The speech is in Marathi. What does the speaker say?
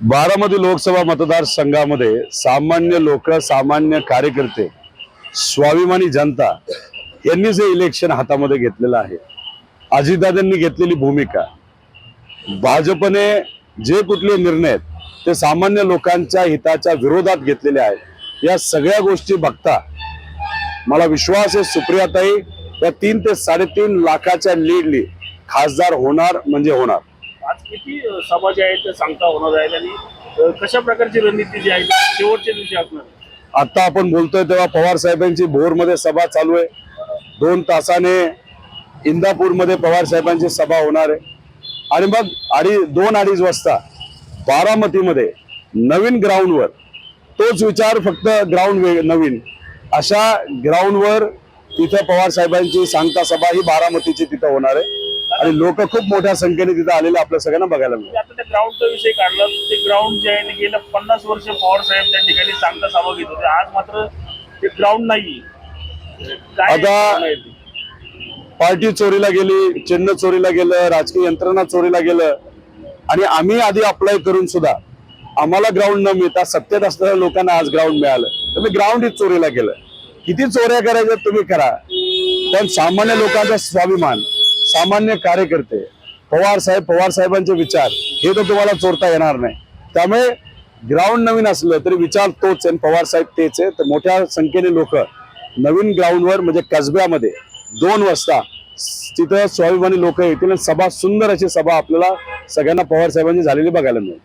बारामती लोकसभा मतदारसंघामध्ये सामान्य लोक सामान्य कार्यकर्ते स्वाभिमानी जनता यांनी जे इलेक्शन हातामध्ये घेतलेलं आहे अजितदादांनी घेतलेली भूमिका भाजपने जे कुठले निर्णय आहेत ते सामान्य लोकांच्या हिताच्या विरोधात घेतलेले आहेत या सगळ्या गोष्टी बघता मला विश्वास आहे सुप्रियाताई या तीन ते साडेतीन लाखाच्या लीडली खासदार होणार म्हणजे होणार. आज किती सभा ज्या आहेत त्या सांगता होणार आहेत आणि कशा प्रकारची रणनीती जी आहे शेवटच्या दिवशी असणार आहे? आता आपण बोलतोय तेव्हा पवार साहेबांची भोरमध्ये सभा चालू आहे. दोन तासाने इंदापूरमध्ये पवार साहेबांची सभा होणार आहे. आणि मग अडी दोन अडीच वाजता बारामतीमध्ये नवीन ग्राउंडवर तोच विचार फक्त ग्राउंड नवीन. अशा ग्राउंडवर तिथं पवार साहेबांची सांगता सभा ही बारामतीची तिथं होणार आहे. आणि लोक खूप मोठ्या संख्येने तिथं आलेले आपल्या सगळ्यांना बघायला मिळेल म्हणजे आता त्या ग्राउंडचा विषय काढला ते ग्राउंड जे आहे ते गेलं पन्नास वर्ष पवार साहेब त्या ठिकाणी सांगता सभा घेत होते. आज मात्र ते ग्राउंड नाही आता-? पार्टी चोरीला गेली चिन्ह चोरीला गेलं राजकीय यंत्रणा चोरीला गेलं आणि आम्ही आधी अप्लाय करून सुद्धा आम्हाला ग्राउंड न मिळता सत्तेत असलेल्या लोकांना आज ग्राउंड मिळालं. तर ग्राउंड ही चोरीला गेलं. किती चोऱ्या करायच्या तुम्ही करा. पण सामान्य लोकांचा स्वाभिमान सामान्य कार्यकर्ते पवार साहेब पवार साहेबांचे विचार हे तर तुम्हाला चोरता येणार नाही. त्यामुळे ग्राउंड नवीन असलं तरी विचार तोच आहे आणि पवार साहेब तेच आहे. तर मोठ्या संख्येने लोक नवीन ग्राउंडवर म्हणजे कसब्यामध्ये दोन वाजता तिथं स्वाभिमानी लोक येतील आणि सभा सुंदर अशी सभा आपल्याला सगळ्यांना पवार साहेबांची झालेली बघायला मिळेल.